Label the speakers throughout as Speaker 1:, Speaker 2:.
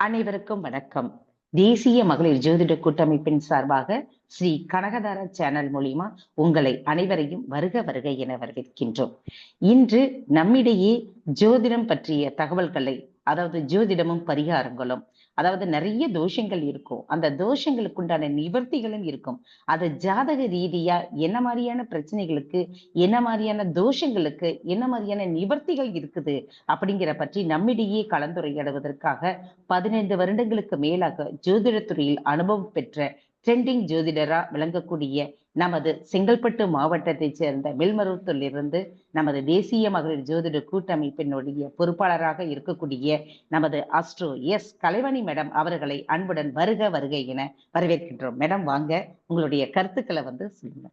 Speaker 1: அனைவருக்கும் வணக்கம். தேசிய மகளிர் ஜோதிட கூட்டமைப்பின் சார்பாக ஸ்ரீ கனகதார சேனல் மூலியமா உங்களை அனைவரையும் வருக வருக என வரவேற்கின்றோம். இன்று நம்மிடையே ஜோதிடம் பற்றிய தகவல்களை அதாவது ஜோதிடமும் பரிகாரங்களும் அதாவது நிறைய தோஷங்கள் இருக்கும். அந்த தோஷங்களுக்கு உண்டான நிவர்த்திகளும் இருக்கும். அது ஜாதக ரீதியா என்ன மாதிரியான பிரச்சனைகளுக்கு என்ன மாதிரியான தோஷங்களுக்கு என்ன மாதிரியான நிவர்த்திகள் இருக்குது அப்படிங்கிற பற்றி நம்மிடையே கலந்துரையாடுவதற்காக பதினைந்து வருடங்களுக்கு மேலாக ஜோதிடத்துறையில் அனுபவம் பெற்ற ட்ரெண்டிங் ஜோதிடரா விளங்கக்கூடிய நமது செங்கல்பட்டு மாவட்டத்தைச் சேர்ந்த மேல்மருவத்தூரிலிருந்து நமது தேசிய மகளிர் ஜோதிட கூட்டமைப்பினுடைய பொறுப்பாளராக இருக்கக்கூடிய நமது அஸ்ட்ரோ எஸ் கலைவணி மேடம் அவர்களை அன்புடன் வருக வருகை என வரவேற்கின்றோம். மேடம் வாங்க. உங்களுடைய கருத்துக்களை வந்து சொல்லுங்க.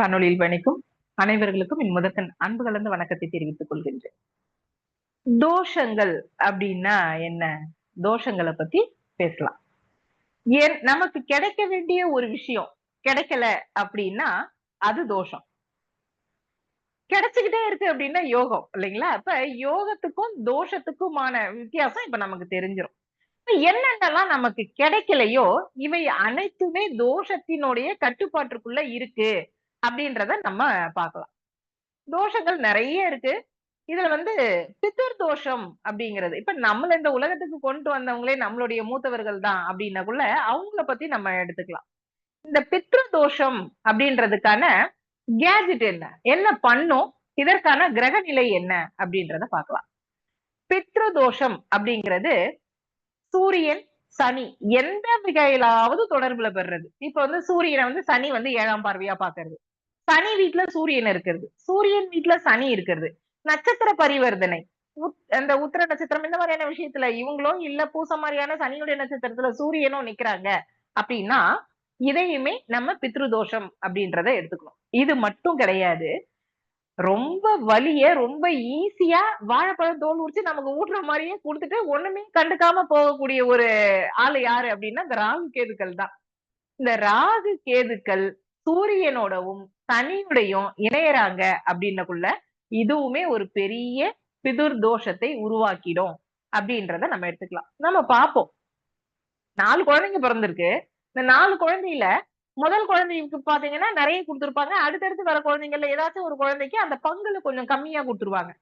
Speaker 2: காணொலியில் பயணிக்கும் அனைவர்களுக்கும் என் முதற்கண் அன்பு கலந்த வணக்கத்தை தெரிவித்துக் கொள்கின்றேன். தோஷங்கள் அப்படின்னா என்ன? தோஷங்களை பத்தி பேசலாம். ஏன் நமக்கு கிடைக்க வேண்டிய ஒரு விஷயம் கிடைக்கல அப்படின்னா அது தோஷம். கிடைச்சுக்கிட்டே இருக்கு அப்படின்னா யோகம் இல்லைங்களா? அப்ப யோகத்துக்கும் தோஷத்துக்குமான வித்தியாசம் இப்ப நமக்கு தெரிஞ்சிடும் என்னென்னலாம் நமக்கு கிடைக்கலையோ இவை அனைத்துமே தோஷத்தினுடைய கட்டுப்பாட்டுக்குள்ள இருக்கு அப்படின்றத நம்ம பார்க்கலாம். தோஷங்கள் நிறைய இருக்கு. இதுல வந்து பித்தர் தோஷம் அப்படிங்கிறது. இப்ப நம்மள இந்த உலகத்துக்கு கொண்டு வந்தவங்களே நம்மளுடைய மூத்தவர்கள் தான் அப்படின்னக்குள்ள அவங்கள பத்தி நம்ம எடுத்துக்கலாம். இந்த பித்ரு தோஷம் அப்படின்றதுக்கான கேஜெட் என்ன? என்ன பண்ணும்? இதற்கான கிரக நிலை என்ன? அப்படின்றத பார்க்கலாம். பித்ரு தோஷம் அப்படிங்கிறது சூரியன் சனி எந்த வகையிலாவது தொடர்புல பெறுறது. இப்ப வந்து சூரியனை வந்து சனி வந்து ஏழாம் பார்வையா பாக்குறது சனி வீட்டுல சூரியன் இருக்கிறது. சூரியன் வீட்டுல சனி இருக்கிறது. நட்சத்திர பரிவர்த்தனை. அந்த உத்திர நட்சத்திரம் இந்த மாதிரியான விஷயத்துல இவங்களும் இல்ல பூச மாதிரியான சனியுடைய நட்சத்திரத்துல சூரியனும் நிக்கிறாங்க அப்படின்னா இதையுமே நம்ம பித்ருதோஷம் அப்படின்றத எடுத்துக்கணும். இது மட்டும் கிடையாது. ரொம்ப வலிய ரொம்ப ஈஸியா வாழைப்பழம் தோல் உரிச்சு நமக்கு ஊட்டுற மாதிரியே கொடுத்துட்டு ஒண்ணுமே கண்டுக்காம போகக்கூடிய ஒரு ஆளு யாரு அப்படின்னா இந்த ராகு கேதுக்கள் தான். இந்த ராகு கேதுக்கள் சூரியனோடவும் சனியுடையும் இணையறாங்க அப்படின்னக்குள்ள இதுவுமே ஒரு பெரிய பிதுர் தோஷத்தை உருவாக்கிடும் அப்படின்றத நம்ம எடுத்துக்கலாம். நம்ம பார்ப்போம். நாலு குழந்தைங்க பிறந்திருக்கு. இந்த நாலு குழந்தையில முதல் குழந்தைக்கு பாத்தீங்கன்னா நிறைய கொடுத்துருப்பாங்க. அடுத்தடுத்து வர குழந்தைங்கள்ல ஏதாச்சும் ஒரு குழந்தைக்கு அந்த பங்குல கொஞ்சம் கம்மியா கொடுத்துருவாங்க.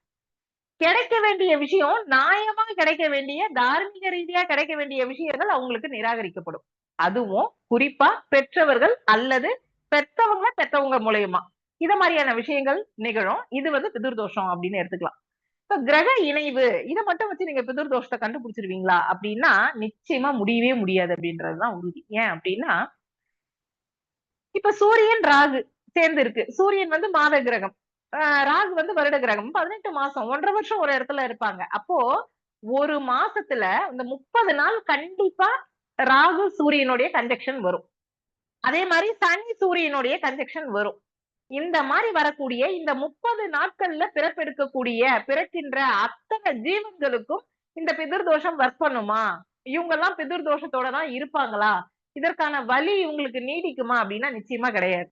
Speaker 2: கிடைக்க வேண்டிய விஷயம் நியாயமா கிடைக்க வேண்டிய தார்மீக ரீதியா கிடைக்க வேண்டிய விஷயங்கள் அவங்களுக்கு நிராகரிக்கப்படும். அதுவும் குறிப்பா பெற்றவர்கள் அல்லது பெற்றவங்க பெற்றவங்க மூலயமா. இத மாதிரியான விஷயங்கள் நிகழும். இது வந்து பிதுர்தோஷம் அப்படின்னு எடுத்துக்கலாம். இப்ப கிரக இணைவு இதை மட்டும் வச்சு நீங்க பிதுர்தோஷத்தை கண்டுபிடிச்சிருவீங்களா அப்படின்னா நிச்சயமா முடியவே முடியாது அப்படின்றதுதான் உறுதி. ஏன் அப்படின்னா இப்ப சூரியன் ராகு சேர்ந்து இருக்கு சூரியன் வந்து மாத கிரகம். ராகு வந்து வருட கிரகம். பதினெட்டு மாசம் ஒன்றரை வருஷம் ஒரு இடத்துல இருப்பாங்க. அப்போ ஒரு மாசத்துல இந்த முப்பது நாள் கண்டிப்பா ராகு சூரியனுடைய கன்ஜெக்ஷன் வரும். அதே மாதிரி சனி சூரியனுடைய கன்ஜெக்ஷன் வரும். இந்த மாதிரி வரக்கூடிய இந்த முப்பது நாட்கள்ல பிறப்பெடுக்கக்கூடிய பிறக்கின்ற அத்தனை ஜீவன்களுக்கும் இந்த பிதிர்தோஷம் ஒர்க் பண்ணுமா? இவங்க எல்லாம் பிதிர்தோஷத்தோட தான் இருப்பாங்களா? இதற்கான வலி இவங்களுக்கு நீடிக்குமா அப்படின்னா நிச்சயமா கிடையாது.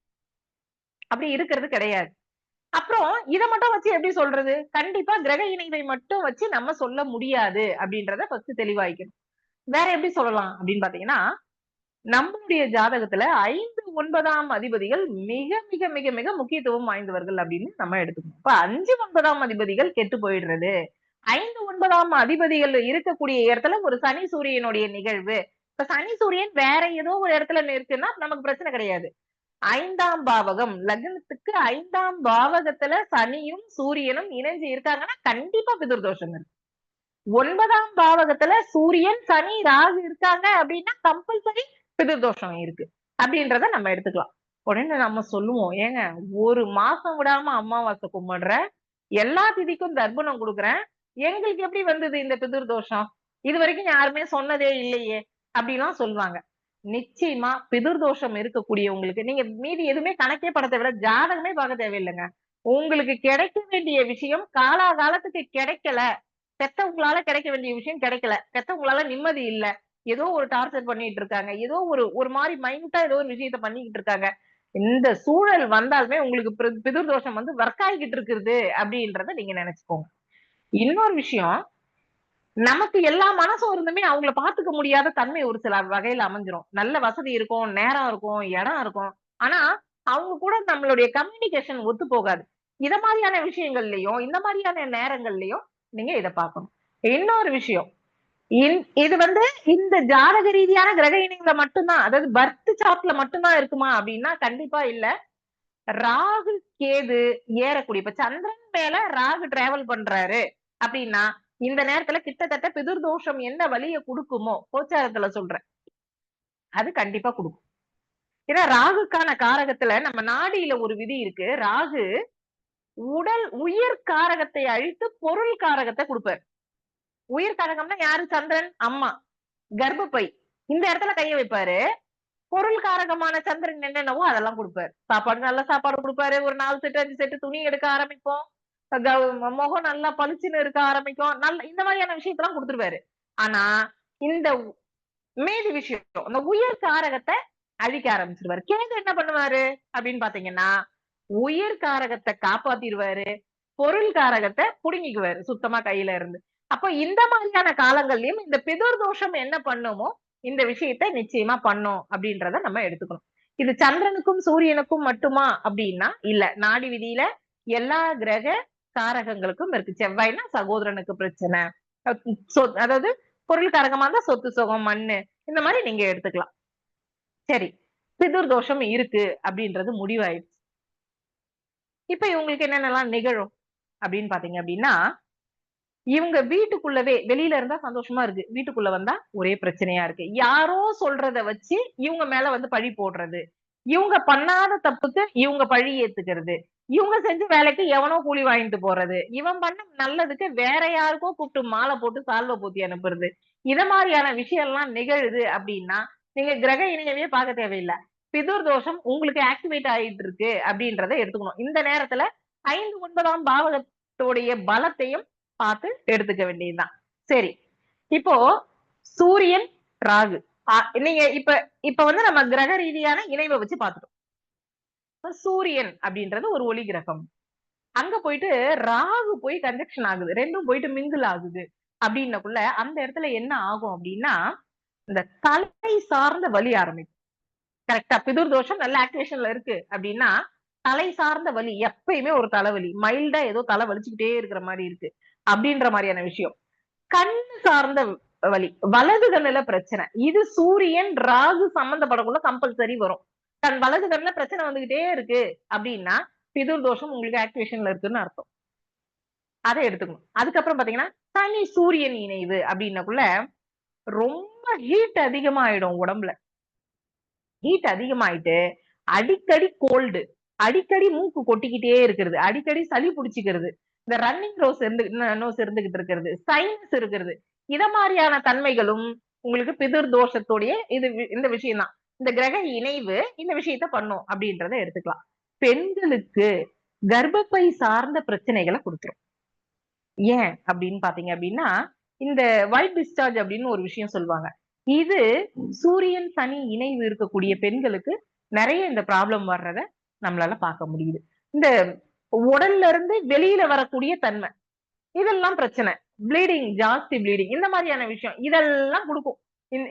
Speaker 2: அப்படி இருக்கிறது கிடையாது. அப்புறம் இதை மட்டும் வச்சு எப்படி சொல்றது? கண்டிப்பா கிரக இணைவை மட்டும் வச்சு நம்ம சொல்ல முடியாது அப்படின்றத ஃபர்ஸ்ட் தெளிவாய்க்கணும். வேற எப்படி சொல்லலாம் அப்படின்னு பாத்தீங்கன்னா நம்மளுடைய ஜாதகத்துல ஐந்து ஒன்பதாம் அதிபதிகள் மிக மிக மிக மிக முக்கியத்துவம் வாய்ந்தவர்கள் அப்படின்னு நம்ம எடுத்துக்கணும். இப்ப அஞ்சு ஒன்பதாம் அதிபதிகள் கெட்டு போயிடுறது. ஐந்து ஒன்பதாம் அதிபதிகள் இருக்கக்கூடிய இடத்துல ஒரு சனி சூரியனுடைய நிகழ்வு. இப்ப சனி சூரியன் வேற ஏதோ ஒரு இடத்துல இருக்குன்னா நமக்கு பிரச்சனை கிடையாது. ஐந்தாம் பாவகம் லக்னத்துக்கு ஐந்தாம் பாவகத்துல சனியும் சூரியனும் இணைஞ்சு இருக்காங்கன்னா கண்டிப்பா பிதுர்தோஷம் இருக்கு. ஒன்பதாம் பாவகத்துல சூரியன் சனி ராகு இருக்காங்க அப்படின்னா கம்பல்சரி பிதிர்தோஷம் இருக்கு. அப்படின்றத நம்ம எடுத்துக்கலாம். உடனே நம்ம சொல்லுவோம் ஏங்க ஒரு மாசம் விடாம அமாவாசை கும்பிடுற எல்லா திதிக்கும் தர்ப்பணம் கொடுக்குறேன் எங்களுக்கு எப்படி வந்தது இந்த பிதிர்தோஷம்? இது வரைக்கும் யாருமே சொன்னதே இல்லையே அப்படின்லாம் சொல்லுவாங்க. நிச்சயமா பிதிர்தோஷம் இருக்கக்கூடியவங்களுக்கு நீங்க மீதி எதுவுமே கணக்கே படத்தை தேவையில்ல ஜாதகமே பார்க்க தேவையில்லைங்க. உங்களுக்கு கிடைக்க வேண்டிய விஷயம் காலாகாலத்துக்கு கிடைக்கல. பெத்தவங்களால கிடைக்க வேண்டிய விஷயம் கிடைக்கல. பெத்தவங்களால நிம்மதி இல்ல. ஏதோ ஒரு டார்ச்சர் பண்ணிட்டு இருக்காங்க. ஏதோ ஒரு ஒரு மாதிரி மைண்டா ஏதோ ஒரு விஷயத்த பண்ணிக்கிட்டு இருக்காங்க. இந்த சூழல் வந்தாலுமே உங்களுக்கு பிதிர் தோஷம் வந்து ஒர்க் ஆகிக்கிட்டு இருக்குது அப்படின்றத நீங்க நினைச்சுக்கோங்க. இன்னொரு விஷயம் நமக்கு எல்லா மனசும் இருந்துமே அவங்கள பாத்துக்க முடியாத தன்மை ஒரு சில வகையில அமைஞ்சிரும். நல்ல வசதி இருக்கும் நேரம் இருக்கும் இடம் இருக்கும். ஆனா அவங்க கூட நம்மளுடைய கம்யூனிகேஷன் ஒத்து போகாது. இத மாதிரியான விஷயங்கள்லயும் இந்த மாதிரியான நேரங்கள்லயும் நீங்க இத பார்க்கணும். இன்னொரு விஷயம் இது வந்து இந்த ஜாதக ரீதியான கிரக இணைகளை மட்டும்தான். அதாவது பர்த் சார்ட்ல மட்டும்தான் இருக்குமா அப்படின்னா கண்டிப்பா இல்ல. ராகு கேது ஏறக்கூடிய இப்ப சந்திரன் மேல ராகு டிராவல் பண்றாரு அப்படின்னா இந்த நேரத்துல கிட்டத்தட்ட பிதிர்தோஷம் என்ன வழிய கொடுக்குமோ கோச்சாரத்துல சொல்றேன். அது கண்டிப்பா கொடுக்கும். ஏன்னா ராகுக்கான காரகத்துல நம்ம நாடியில ஒரு விதி இருக்கு. ராகு உடல் உயிர் காரகத்தை அழித்து பொருள் காரகத்தை கொடுப்பார். உயிர் காரகம்னா யாரு? சந்திரன் அம்மா. கர்ப்பப்பை. இந்த இடத்துல கைய வைப்பாரு. பொருள் காரகமான சந்திரன் என்னென்னவோ அதெல்லாம் கொடுப்பாரு. சாப்பாடு நல்ல சாப்பாடு கொடுப்பாரு. ஒரு நாலு செட்டு அஞ்சு செட்டு துணி எடுக்க ஆரம்பிப்போம். முகம் நல்லா பளிச்சுன்னு இருக்க ஆரம்பிக்கும். நல்ல இந்த மாதிரியான விஷயத்தெல்லாம் கொடுத்துருவாரு. ஆனா இந்த உ- மீதி விஷயம் இந்த உயிர் காரகத்தை அழிக்க ஆரம்பிச்சிருவாரு. கேது என்ன பண்ணுவாரு? அப்படின்னு பாத்தீங்கன்னா உயிர் காரகத்தை காப்பாத்திடுவாரு. பொருள் காரகத்தை புடுங்கிக்குவாரு சுத்தமா கையில இருந்து. அப்ப இந்த மாதிரியான காலங்கள்லயும் இந்த பிதுர் தோஷம் என்ன பண்ணுமோ இந்த விஷயத்த நிச்சயமா பண்ணும் அப்படின்றத நம்ம எடுத்துக்கணும். இது சந்திரனுக்கும் சூரியனுக்கும் மட்டுமா அப்படின்னா இல்ல. நாடி விதியில எல்லா கிரக காரகங்களுக்கும் இருக்கு. செவ்வாய்னா சகோதரனுக்கு பிரச்சனை. அதாவது பொருள் காரகமா இருந்தா சொத்து சுகம் மண்ணு இந்த மாதிரி நீங்க எடுத்துக்கலாம். சரி. பிதுர் தோஷம் இருக்கு அப்படின்றது முடிவாயிடுச்சு. இப்ப இவங்களுக்கு என்னென்னலாம் நிகழும் அப்படின்னு பாத்தீங்க அப்படின்னா இவங்க வீட்டுக்குள்ளவே வெளியில இருந்தா சந்தோஷமா இருக்கு. வீட்டுக்குள்ள வந்தா ஒரே பிரச்சனையா இருக்கு. யாரோ சொல்றத வச்சு இவங்க மேல வந்து பழி போடுறது. இவங்க பண்ணாத தப்புக்கு இவங்க பழி ஏத்துக்கிறது. இவங்க செஞ்ச வேலைக்கு எவனோ கூலி வாங்கிட்டு போறது. இவன் பண்ண நல்லதுக்கு வேற யாருக்கோ கூப்பிட்டு மாலை போட்டு சால்வை போத்தி அனுப்புறது. இத மாதிரியான விஷயம் எல்லாம் நிகழுது அப்படின்னா நீங்க கிரக இணையவே பார்க்க தேவையில்லை. பிதுர் தோஷம் உங்களுக்கு ஆக்டிவேட் ஆயிட்டு இருக்கு அப்படின்றத எடுத்துக்கணும். இந்த நேரத்துல ஐந்து ஒன்பதாம் பாவகத்துடைய பலத்தையும் பார்த்து எடுத்துக்க வேண்டியதுதான். சரி. இப்போ சூரியன் ராகு. நீங்க இப்ப இப்ப வந்து நம்ம கிரக ரீதியான இணைவை வச்சு பார்த்துட்டோம். சூரியன் அப்படின்றது ஒரு ஒளி கிரகம். அங்க போயிட்டு ராகு போய் கன்ஜெக்ஷன் ஆகுது. ரெண்டும் போயிட்டு மிங்கிள் ஆகுது. அப்படின்னக்குள்ள அந்த இடத்துல என்ன ஆகும் அப்படின்னா இந்த தலை சார்ந்த வலி ஆரம்பிக்கும். கரெக்டா பிதுர் தோஷம் நல்ல ஆக்டிவேஷன்ல இருக்கு அப்படின்னா தலை சார்ந்த வலி எப்பயுமே ஒரு தலைவலி. மைல்டா ஏதோ தலை வலிச்சுக்கிட்டே இருக்கிற மாதிரி இருக்கு. அப்படின்ற மாதிரியான விஷயம். கண்ணு சார்ந்த வலி வலது கண்ணுல பிரச்சனை. இது சூரியன் ராகு சம்பந்தப்படக்குள்ள கம்பல்சரி வரும். தன் வலது கண்ணுல பிரச்சனை வந்துகிட்டே இருக்கு அப்படின்னா பிதுர் தோஷம் உங்களுக்கு ஆக்டிவேஷன்ல இருக்குன்னு அர்த்தம். அதை எடுத்துக்கணும். அதுக்கப்புறம் பாத்தீங்கன்னா தனி சூரியன் இணைவு அப்படின்னக்குள்ள ரொம்ப ஹீட் அதிகமாயிடும் உடம்புல. ஹீட் அதிகமாயிட்டு அடிக்கடி கோல்டு அடிக்கடி மூக்கு கொட்டிக்கிட்டே இருக்கிறது. அடிக்கடி சளி பிடிச்சிக்கிறது. இந்த ரன்னிங் ரோஸ் இருந்து நோஸ் இருந்துகிட்டு இருக்கிறது. சைனஸ் இருக்கிறது. இத மாதிரியான தன்மைகளும் உங்களுக்கு பிதிர் தோஷத்தோடைய இது இந்த விஷயம் தான் இந்த கிரக இணைவு இந்த விஷயத்த பண்ணும் அப்படின்றத எடுத்துக்கலாம். பெண்களுக்கு கர்ப்பப்பை சார்ந்த பிரச்சனைகளை கொடுத்துரும். ஏன் அப்படின்னு பாத்தீங்க அப்படின்னா இந்த ஒயிட் டிஸ்சார்ஜ் அப்படின்னு ஒரு விஷயம் சொல்லுவாங்க. இது சூரியன் சனி இணைவு இருக்கக்கூடிய பெண்களுக்கு நிறைய இந்த ப்ராப்ளம் வர்றத நம்மளால பார்க்க முடியுது. இந்த உடல்ல இருந்து வெளியில வரக்கூடிய தன்மை. இதெல்லாம் பிரச்சனை. ப்ளீடிங் ஜாஸ்தி ப்ளீடிங் இந்த மாதிரியான விஷயம். இதெல்லாம் கொடுக்கும்.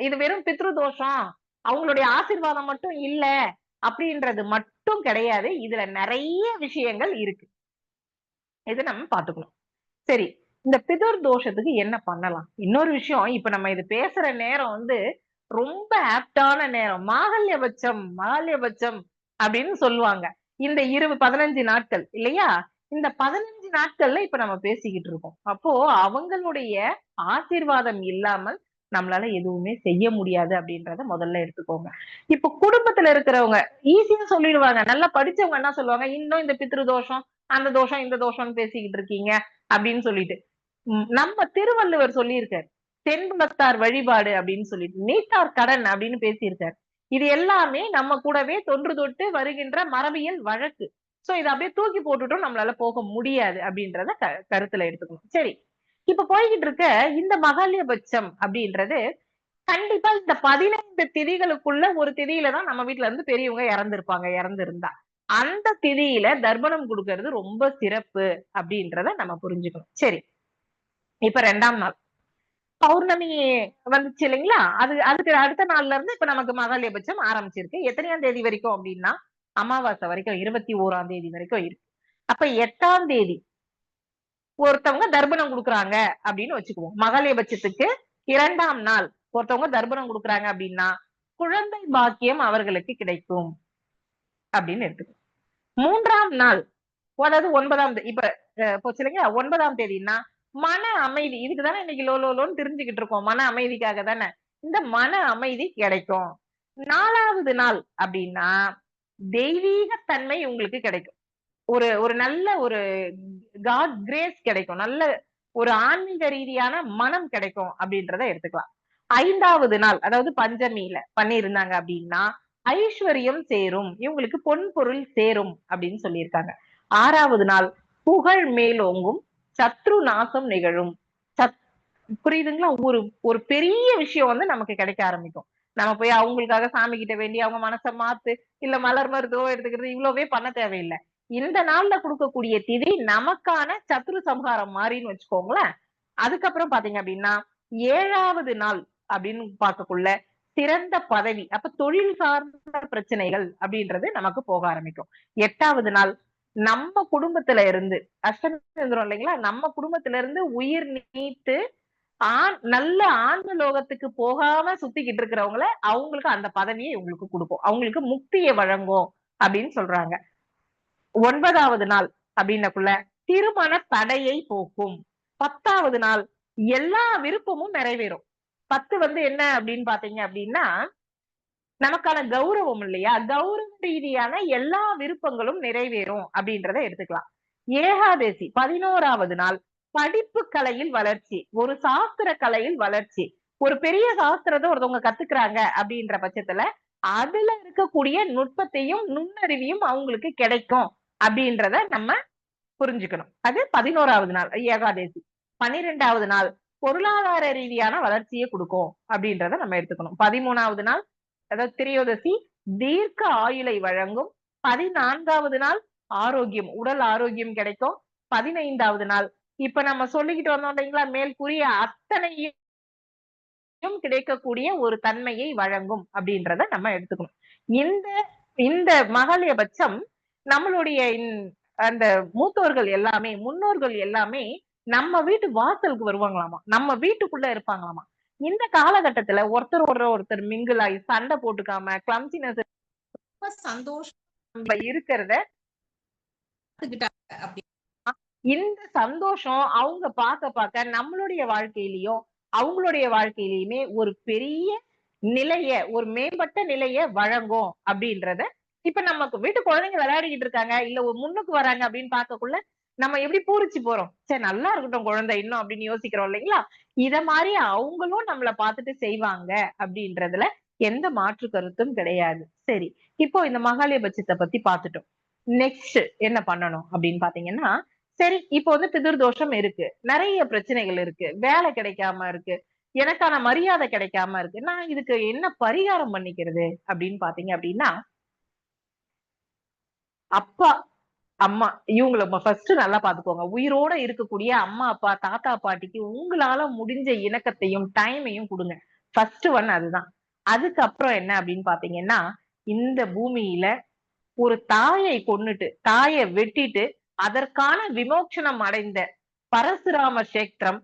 Speaker 2: இது வெறும் பித்ரு தோஷம் அவங்களுடைய ஆசீர்வாதம் மட்டும் இல்ல அப்படின்றது மட்டும் கிடையாது. இதுல நிறைய விஷயங்கள் இருக்கு. இதை நம்ம பாத்துக்கணும் சரி இந்த பிதர் தோஷத்துக்கு என்ன பண்ணலாம்? இன்னொரு விஷயம் இப்ப நம்ம இது பேசுற நேரம் வந்து ரொம்ப ஆப்டான நேரம். மாகல்யபட்சம் மாகல்யபட்சம் அப்படின்னு சொல்லுவாங்க. இந்த இருபது பதினஞ்சு நாட்கள் இல்லையா? இந்த பதினஞ்சு நாட்கள்ல இப்ப நம்ம பேசிக்கிட்டு இருக்கோம். அப்போ அவங்களுடைய ஆசீர்வாதம் இல்லாமல் நம்மளால எதுவுமே செய்ய முடியாது அப்படின்றத முதல்ல எடுத்துக்கோங்க. இப்ப குடும்பத்துல இருக்கிறவங்க ஈஸியா சொல்லிடுவாங்க. நல்லா படிச்சவங்க என்ன சொல்லுவாங்க? இன்னும் இந்த பித்ரு தோஷம் அந்த தோஷம் இந்த தோஷம்னு பேசிக்கிட்டு இருக்கீங்க அப்படின்னு சொல்லிட்டு. நம்ம திருவள்ளுவர் சொல்லியிருக்காரு தென்புலத்தார் வழிபாடு அப்படின்னு சொல்லிட்டு. நீட்டார் கடன் அப்படின்னு பேசியிருக்காரு. இது எல்லாமே நம்ம கூடவே தொன்று தொட்டு வருகின்ற மரபியல் வழக்கு. சோ இதை அப்படியே தூக்கி போட்டுட்டும் நம்மளால போக முடியாது அப்படின்றத க- கருத்துல எடுத்துக்கணும். சரி. இப்ப போய்கிட்டு இருக்க இந்த மகாலியபட்சம் அப்படின்றது கண்டிப்பா இந்த பதினைந்து திதிகளுக்குள்ள ஒரு திதியில தான் நம்ம வீட்டுல இருந்து பெரியவங்க இறந்திருப்பாங்க இறந்திருந்தா. அந்த திதியில தர்ப்பணம் கொடுக்கறது ரொம்ப சிறப்பு அப்படின்றத நம்ம புரிஞ்சுக்கணும். சரி. இப்ப ரெண்டாம் நாள். பௌர்ணமி வந்துச்சு இல்லைங்களா? அது அதுக்கு அடுத்த நாள்ல இருந்து இப்ப நமக்கு மகாலயபட்சம் ஆரம்பிச்சிருக்கு. எத்தனையாம் தேதி வரைக்கும் அப்படின்னா அமாவாசை வரைக்கும் இருபத்தி ஓராம் தேதி வரைக்கும் இருக்கு. அப்ப எட்டாம் தேதி ஒருத்தவங்க தர்ப்பணம் கொடுக்குறாங்க அப்படின்னு வச்சுக்குவோம். மகாலயபட்சத்துக்கு இரண்டாம் நாள் ஒருத்தவங்க தர்ப்பணம் கொடுக்குறாங்க அப்படின்னா குழந்தை பாக்கியம் அவர்களுக்கு கிடைக்கும் அப்படின்னு எடுத்துக்கணும் மூன்றாம் நாள் அதாவது ஒன்பதாம் இப்ப போச்சு இல்லைங்களா? ஒன்பதாம் தேதினா மன அமைதி. இதுக்கு தானே இன்னைக்கு லோ லோ லோன்னு தெரிஞ்சுக்கிட்டு இருக்கோம். மன அமைதிக்காக தானே. இந்த மன அமைதி கிடைக்கும். நாலாவது நாள் அப்படின்னா தெய்வீக தன்மை உங்களுக்கு கிடைக்கும். ஒரு ஒரு நல்ல ஒரு காட் கிரேஸ் கிடைக்கும். நல்ல ஒரு ஆன்மீக ரீதியான மனம் கிடைக்கும் அப்படின்றத எடுத்துக்கலாம். ஐந்தாவது நாள் அதாவது பஞ்சமியில பண்ணியிருந்தாங்க அப்படின்னா ஐஸ்வர்யம் சேரும். இவங்களுக்கு பொன் பொருள் சேரும் அப்படின்னு சொல்லியிருக்காங்க. ஆறாவது நாள் புகழ் மேலோங்கும். சத்ரு நாசம் நிகழும். சத் புரியுதுங்களா? ஒரு ஒரு பெரிய விஷயம் வந்து நமக்கு கிடைக்க ஆரம்பிக்கும். நம்ம போய் அவங்களுக்காக சாமி கிட்ட வேண்டி அவங்க மனசை மாத்து இல்ல மலர் மருத்துவம் எடுத்துக்கிறது இவ்வளவே பண்ண தேவையில்லை. இந்த நாள்ல கொடுக்கக்கூடிய திதி நமக்கான சத்ரு சம்ஹாரம் மாறின்னு வச்சுக்கோங்களேன். அதுக்கப்புறம் பாத்தீங்க அப்படின்னா ஏழாவது நாள் அப்படின்னு பார்க்கக்குள்ள சிறந்த பதவி அப்ப தொழில் சார்ந்த பிரச்சனைகள் அப்படின்றது நமக்கு போக ஆரம்பிக்கும். எட்டாவது நாள் நம்ம குடும்பத்துல இருந்து அஷ்டமிந்திரம் இல்லைங்களா? நம்ம குடும்பத்துல இருந்து உயிர் நீத்து ஆண் நல்ல ஆன்ம லோகத்துக்கு போகாம சுத்திக்கிட்டு இருக்கிறவங்கள அவங்களுக்கு அந்த பதவியை இவங்களுக்கு கொடுக்கும் அவங்களுக்கு முக்தியை வழங்கும் அப்படின்னு சொல்றாங்க. ஒன்பதாவது நாள் அப்படின்னக்குள்ள திருமண தடையை போக்கும். பத்தாவது நாள் எல்லா விருப்பமும் நிறைவேறும். பத்து வந்து என்ன அப்படின்னு பாத்தீங்க அப்படின்னா நமக்கான கௌரவம் இல்லையா? கௌரவ ரீதியான எல்லா விருப்பங்களும் நிறைவேறும் அப்படின்றத எடுத்துக்கலாம். ஏகாதசி பதினோராவது நாள் படிப்பு கலையில் வளர்ச்சி ஒரு சாஸ்திர கலையில் வளர்ச்சி. ஒரு பெரிய சாஸ்திரத்தை ஒருத்தவங்க கத்துக்கிறாங்க அப்படின்ற பட்சத்துல அதுல இருக்கக்கூடிய நுட்பத்தையும் நுண்ணறிவையும் அவங்களுக்கு கிடைக்கும் அப்படின்றத நம்ம புரிஞ்சுக்கணும். அது பதினோராவது நாள் ஏகாதேசி. பன்னிரெண்டாவது நாள் பொருளாதார ரீதியான வளர்ச்சியை கொடுக்கும் அப்படின்றத நம்ம எடுத்துக்கணும். பதிமூணாவது நாள் அதாவது திரையோதசி தீர்க்க ஆயுளை வழங்கும் பதினான்காவது நாள் ஆரோக்கியம் உடல் ஆரோக்கியம் கிடைக்கும். பதினைந்தாவது நாள். இப்ப நம்ம சொல்லிக்கிட்டு வந்தோம் இல்லைங்களா மேற்கூறிய அத்தனையும் கிடைக்கக்கூடிய ஒரு தன்மையை வழங்கும் அப்படின்றத நம்ம எடுத்துக்கணும். இந்த இந்த மகளியபட்சம் நம்மளுடைய அந்த மூத்தோர்கள் எல்லாமே முன்னோர்கள் எல்லாமே நம்ம வீட்டு வாசலுக்கு வருவாங்களாமா? நம்ம வீட்டுக்குள்ள இருப்பாங்களாமா? இந்த காலகட்டத்துல ஒருத்தர் ஒரு ஒருத்தர் மிங்கிள் ஆகி சண்டை போட்டுக்காம கிளம்சினஸ்
Speaker 3: ரொம்ப சந்தோஷம்
Speaker 2: இருக்கிறத இந்த சந்தோஷம் அவங்க பார்க்க பார்க்க நம்மளுடைய வாழ்க்கையிலயும் அவங்களுடைய வாழ்க்கையிலயுமே ஒரு பெரிய நிலைய ஒரு மேம்பட்ட நிலைய வழங்கும் அப்படின்றத இப்ப நமக்கு வீட்டு குழந்தைங்க விளையாடிக்கிட்டு இருக்காங்க இல்ல ஒரு முன்னுக்கு வராங்க அப்படின்னு பார்க்கக்குள்ள நம்ம எப்படி பூரிச்சு போறோம்? சரி நல்லா இருக்கட்டும் குழந்தை இன்னும் அப்படின்னு யோசிக்கிறோம் இல்லைங்களா? இத மாதிரி அவங்களும் நம்மள பார்த்துட்டு செய்வாங்க அப்படின்றதுல எந்த மாற்று கருத்தும் கிடையாது. சரி இப்போ இந்த மகாலயபட்சத்தை பத்தி பார்த்துட்டோம். நெக்ஸ்ட் என்ன பண்ணணும் அப்படின்னு பாத்தீங்கன்னா சரி இப்போ வந்து பிதிர்தோஷம் இருக்கு. நிறைய பிரச்சனைகள் இருக்கு. வேலை கிடைக்காம இருக்கு. எனக்கான மரியாதை கிடைக்காம இருக்கு. நான் இதுக்கு என்ன பரிகாரம் பண்ணிக்கிறது அப்படின்னு பாத்தீங்க அப்படின்னா அப்பா அம்மா இவங்கள ஃபர்ஸ்ட் நல்லா பாத்துக்கோங்க. உயிரோட இருக்கக்கூடிய அம்மா அப்பா தாத்தா பாட்டிக்கு உங்களால முடிஞ்ச இணக்கத்தையும் டைமையும் கொடுங்க. ஃபர்ஸ்ட் ஒன் அதுதான். அதுக்கப்புறம் என்ன அப்படின்னு பாத்தீங்கன்னா இந்த பூமியில ஒரு தாயை கொன்னுட்டு தாயை வெட்டிட்டு அதற்கான விமோச்சனம் அடைந்த பரசுராம கஷேத்திரம்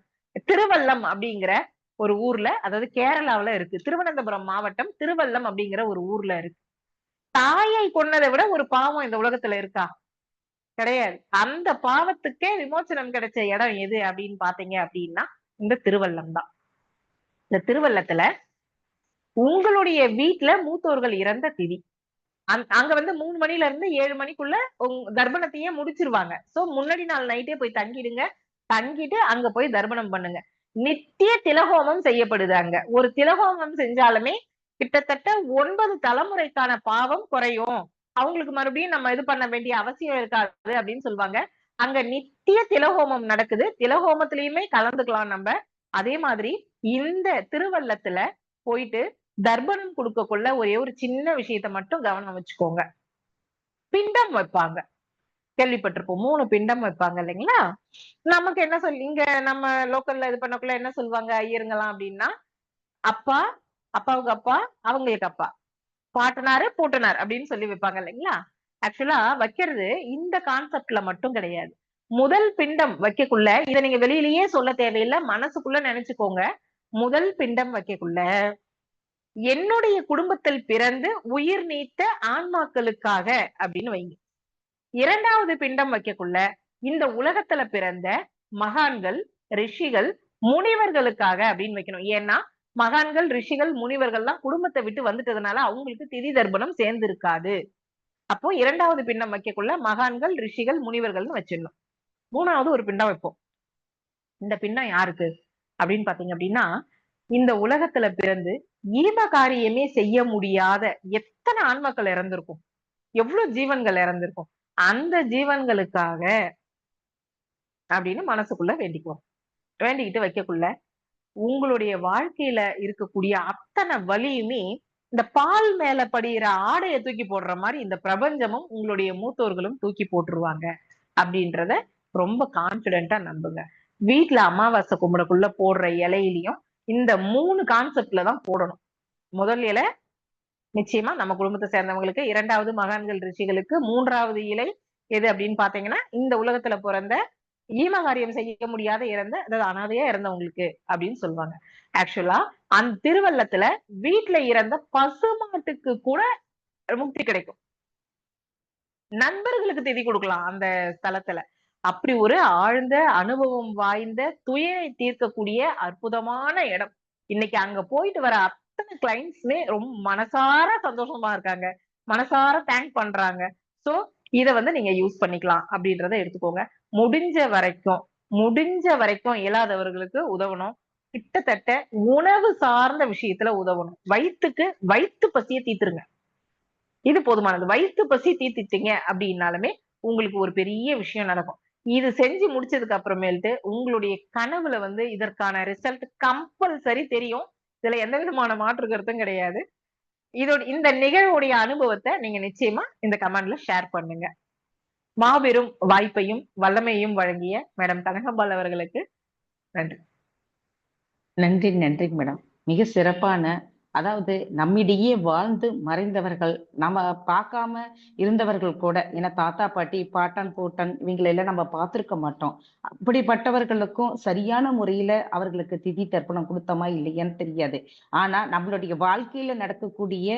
Speaker 2: திருவல்லம் அப்படிங்கிற ஒரு ஊர்ல அதாவது கேரளாவுல இருக்கு. திருவனந்தபுரம் மாவட்டம் திருவல்லம் அப்படிங்கிற ஒரு ஊர்ல இருக்கு. தாயை கொன்னதை விட ஒரு பாவம் இந்த உலகத்துல இருக்கா? கிடையாது. அந்த பாவத்துக்கே விமோச்சனம் கிடைச்ச இடம் எது அப்படின்னு பாத்தீங்க அப்படின்னா இந்த திருவல்லம் தான். இந்த திருவல்லத்துல உங்களுடைய வீட்டுல மூத்தோர்கள் இறந்த திதி. அங்- அங்க வந்து மூணு மணில இருந்து ஏழு மணிக்குள்ள உங்க தர்ப்பணத்தையே முடிச்சிருவாங்க. சோ முன்னாடி நாள் நைட்டே போய் தங்கிடுங்க. தங்கிட்டு அங்க போய் தர்ப்பணம் பண்ணுங்க. நித்திய திலகோமம் செய்யப்படுது அங்க. ஒரு திலகோமம் செஞ்சாலுமே கிட்டத்தட்ட ஒன்பது தலைமுறைக்கான பாவம் குறையும். அவங்களுக்கு மறுபடியும் நம்ம இது பண்ண வேண்டிய அவசியம் இருக்காது அப்படின்னு சொல்லுவாங்க. அங்க நித்திய திலஹோமம் நடக்குது. திலஹோமத்திலயுமே கலந்துக்கலாம் நம்ம. அதே மாதிரி இந்த திருவள்ளத்துல போயிட்டு தர்ப்பணம் கொடுக்கக்குள்ள ஒரே ஒரு சின்ன விஷயத்த மட்டும் கவனம் வச்சுக்கோங்க. பிண்டம் வைப்பாங்க. கேள்விப்பட்டிருப்போம். மூணு பிண்டம் வைப்பாங்க இல்லைங்களா? நமக்கு என்ன சொல் இங்க நம்ம லோக்கல்ல இது பண்ணக்குள்ள என்ன சொல்லுவாங்க? ஐயருங்கலாம் அப்படின்னா அப்பா அப்பாவுக்கு அப்பா அவங்களுக்கு அப்பா. பாட்டனாரு பூட்டனார் அப்படின்னு சொல்லி வைப்பாங்க இல்லைங்களா? ஆக்சுவலா வைக்கிறது இந்த கான்செப்ட்ல மட்டும் கிடையாது. முதல் பிண்டம் வைக்கக்குள்ள இதை நீங்க வெளியிலயே சொல்ல தேவையில்லை மனசுக்குள்ள நினைச்சுக்கோங்க. முதல் பிண்டம் வைக்கக்குள்ள என்னுடைய குடும்பத்தில் பிறந்து உயிர் நீத்த ஆன்மாக்களுக்காக அப்படின்னு வைங்க. இரண்டாவது பிண்டம் வைக்கக்குள்ள இந்த உலகத்துல பிறந்த மகான்கள் ரிஷிகள் முனிவர்களுக்காக அப்படின்னு வைக்கணும். ஏன்னா மகான்கள் ரிஷிகள் முனிவர்கள்லாம் குடும்பத்தை விட்டு வந்துட்டதுனால அவங்களுக்கு திதி தர்ப்பணம் சேர்ந்து இருக்காது அப்போ இரண்டாவது பிண்டம் வைக்கக்குள்ள மகான்கள் ரிஷிகள் முனிவர்கள்னு வச்சிடணும். மூணாவது ஒரு பிண்டம் வைப்போம். இந்த பிண்டம் யாருக்கு? அப்படின்னு பாத்தீங்க அப்படின்னா இந்த உலகத்துல பிறந்து ஈம காரியமே செய்ய முடியாத எத்தனை ஆன்மக்கள் இறந்திருக்கும்? எவ்வளவு ஜீவன்கள் இறந்திருக்கும்? அந்த ஜீவன்களுக்காக அப்படின்னு மனசுக்குள்ள வேண்டிக்குவோம். வேண்டிக்கிட்டு வைக்கக்குள்ள உங்களுடைய வாழ்க்கையில இருக்கக்கூடிய அத்தனை வலியுமே இந்த பால் மேல படிகிற ஆடைய தூக்கி போடுற மாதிரி இந்த பிரபஞ்சமும் உங்களுடைய மூத்தோர்களும் தூக்கி போட்டுருவாங்க அப்படின்றத ரொம்ப கான்பிடென்ட்டா நம்புங்க. வீட்டுல அமாவாசை கும்பிடக்குள்ள போடுற இலையிலையும் இந்த மூணு கான்செப்ட்ல தான் போடணும். முதல் இலை நிச்சயமா நம்ம குடும்பத்தை சேர்ந்தவங்களுக்கு இரண்டாவது மகான்கள் ரிஷிகளுக்கு மூன்றாவது இலை எது அப்படின்னு பாத்தீங்கன்னா இந்த உலகத்துல பிறந்த ஈமகாரியம் செய்ய முடியாத இறந்த அதாவது அனாதையா இறந்தவங்களுக்கு அப்படின்னு சொல்லுவாங்க. ஆக்சுவலா அந்த திருவள்ளத்துல வீட்டுல இறந்த பசுமாட்டுக்கு கூட முக்தி கிடைக்கும். நண்பர்களுக்கு திதி கொடுக்கலாம் அந்த ஸ்தலத்துல. அப்படி ஒரு ஆழ்ந்த அனுபவம் வாய்ந்த துயரை தீர்க்கக்கூடிய அற்புதமான இடம். இன்னைக்கு அங்க போயிட்டு வர அத்தனை கிளைண்ட்ஸுமே ரொம்ப மனசார சந்தோஷமா இருக்காங்க. மனசார தேங்க் பண்றாங்க. சோ இதை வந்து நீங்க யூஸ் பண்ணிக்கலாம் அப்படின்றத எடுத்துக்கோங்க. முடிஞ்ச வரைக்கும் முடிஞ்ச வரைக்கும் இயலாதவர்களுக்கு உதவணும். கிட்டத்தட்ட உணவு சார்ந்த விஷயத்துல உதவணும். வயிற்றுக்கு வயிற்று பசியை தீத்துருங்க இது போதுமானது. வயிற்று பசி தீர்த்திட்டீங்க அப்படின்னாலுமே உங்களுக்கு ஒரு பெரிய விஷயம் நடக்கும். இது செஞ்சு முடிச்சதுக்கு அப்புறமேல்ட்டு உங்களுடைய கனவுல வந்து இதற்கான ரிசல்ட் கம்பல்சரி தெரியும். இதுல எந்த விதமான மாற்று கருத்தும் கிடையாது. இதோட இந்த நிகழ்வுடைய அனுபவத்தை நீங்க நிச்சயமா இந்த கமெண்ட்ல ஷேர் பண்ணுங்க. மாபெரும் வாய்ப்பையும் வல்லமையும் வழங்கிய மேடம் தனகம்பால் அவர்களுக்கு நன்றி.
Speaker 1: நன்றி நன்றி மேடம் மிக சிறப்பான அதாவது நம்மிடையே வாழ்ந்து மறைந்தவர்கள் நம்ம பார்க்காம இருந்தவர்கள் கூட ஏன்னா தாத்தா பாட்டி பாட்டன் பூட்டன் இவங்களெல்லாம் நம்ம பார்த்துருக்க மாட்டோம். அப்படிப்பட்டவர்களுக்கும் சரியான முறையில அவர்களுக்கு திதி தர்ப்பணம் கொடுத்தோமா இல்லையான்னு தெரியாது. ஆனா நம்மளுடைய வாழ்க்கையில நடக்கக்கூடிய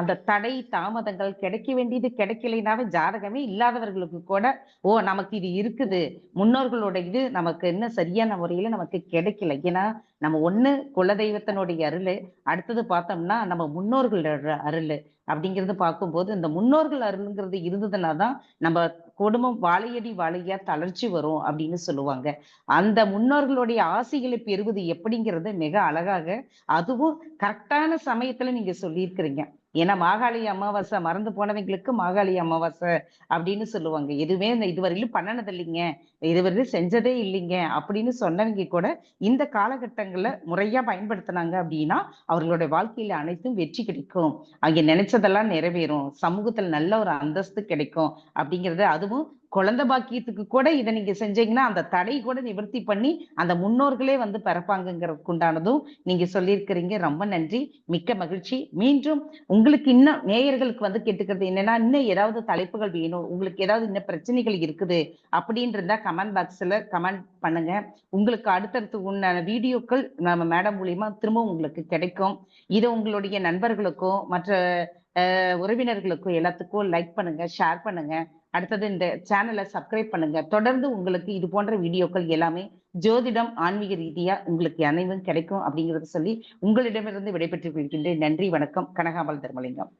Speaker 1: அந்த தடை தாமதங்கள் கிடைக்க வேண்டியது கிடைக்கலைனாவே ஜாதகமே இல்லாதவர்களுக்கு கூட ஓ நமக்கு இது இருக்குது. முன்னோர்களோட இது நமக்கு என்ன சரியான முறையில நமக்கு கிடைக்கல. ஏன்னா நம்ம ஒண்ணு குலதெய்வத்தினுடைய அருள் அடுத்தது பார்த்தோம்னா நம்ம முன்னோர்களோட அருள் அப்படிங்கிறது பார்க்கும்போது இந்த முன்னோர்கள் அருளுங்கிறது இருந்ததுன்னா தான் நம்ம குடும்பம் வாழையடி வாழையா தளர்ச்சி வரும் அப்படின்னு சொல்லுவாங்க. அந்த முன்னோர்களுடைய ஆசைகளை பெறுவது எப்படிங்கிறது மிக அழகாக அதுவும் கரெக்டான சமயத்துல நீங்க சொல்லியிருக்கிறீங்க. ஏன்னா மாகாளி அமாவாசை மறந்து போனவங்களுக்கு மாகாளி அமாவாசை அப்படின்னு சொல்லுவாங்க. எதுவுமே இந்த இதுவரையிலும் பண்ணனது இல்லைங்க. இதுவரையிலும் செஞ்சதே இல்லைங்க அப்படின்னு சொன்னவங்க கூட இந்த காலகட்டங்கள்ல முறையா பயன்படுத்தினாங்க அப்படின்னா அவர்களுடைய வாழ்க்கையில அனைத்தும் வெற்றி கிடைக்கும். அவங்க நினைச்சதெல்லாம் நிறைவேறும். சமூகத்துல நல்ல ஒரு அந்தஸ்து கிடைக்கும் அப்படிங்கறது அதுவும் குழந்தை பாக்கியத்துக்கு கூட இதை நீங்க செஞ்சீங்கன்னா அந்த தடை கூட நிவர்த்தி பண்ணி அந்த முன்னோர்களே வந்து பிறப்பாங்கங்கிறதுக்கு உண்டானதும் நீங்க சொல்லியிருக்கிறீங்க. ரொம்ப நன்றி. மிக்க மகிழ்ச்சி. மீண்டும் உங்களுக்கு இன்னும் நேயர்களுக்கு வந்து கேட்டுக்கிறது என்னன்னா இன்னும் ஏதாவது தலைப்புகள் வேணும். உங்களுக்கு ஏதாவது இன்னும் பிரச்சனைகள் இருக்குது அப்படின்றதா கமெண்ட் பாக்ஸ்ல கமெண்ட் பண்ணுங்க. உங்களுக்கு அடுத்தடுத்து உண்டான வீடியோக்கள் நம்ம மேடம் மூலியமா திரும்பவும் உங்களுக்கு கிடைக்கும். இதை உங்களுடைய நண்பர்களுக்கும் மற்ற உறவினர்களுக்கும் எல்லாத்துக்கும் லைக் பண்ணுங்க ஷேர் பண்ணுங்க. அடுத்தது இந்த சேனலை சப்ஸ்கிரைப் பண்ணுங்க. தொடர்ந்து உங்களுக்கு இது போன்ற வீடியோக்கள் எல்லாமே ஜோதிடம் ஆன்மீக ரீதியா உங்களுக்கு அனைவரும் கிடைக்கும் அப்படிங்கறத சொல்லி உங்களிடமிருந்து விடைபெற்று கொள்கின்றேன். நன்றி வணக்கம். கனகாமல் தர்மலிங்கம்.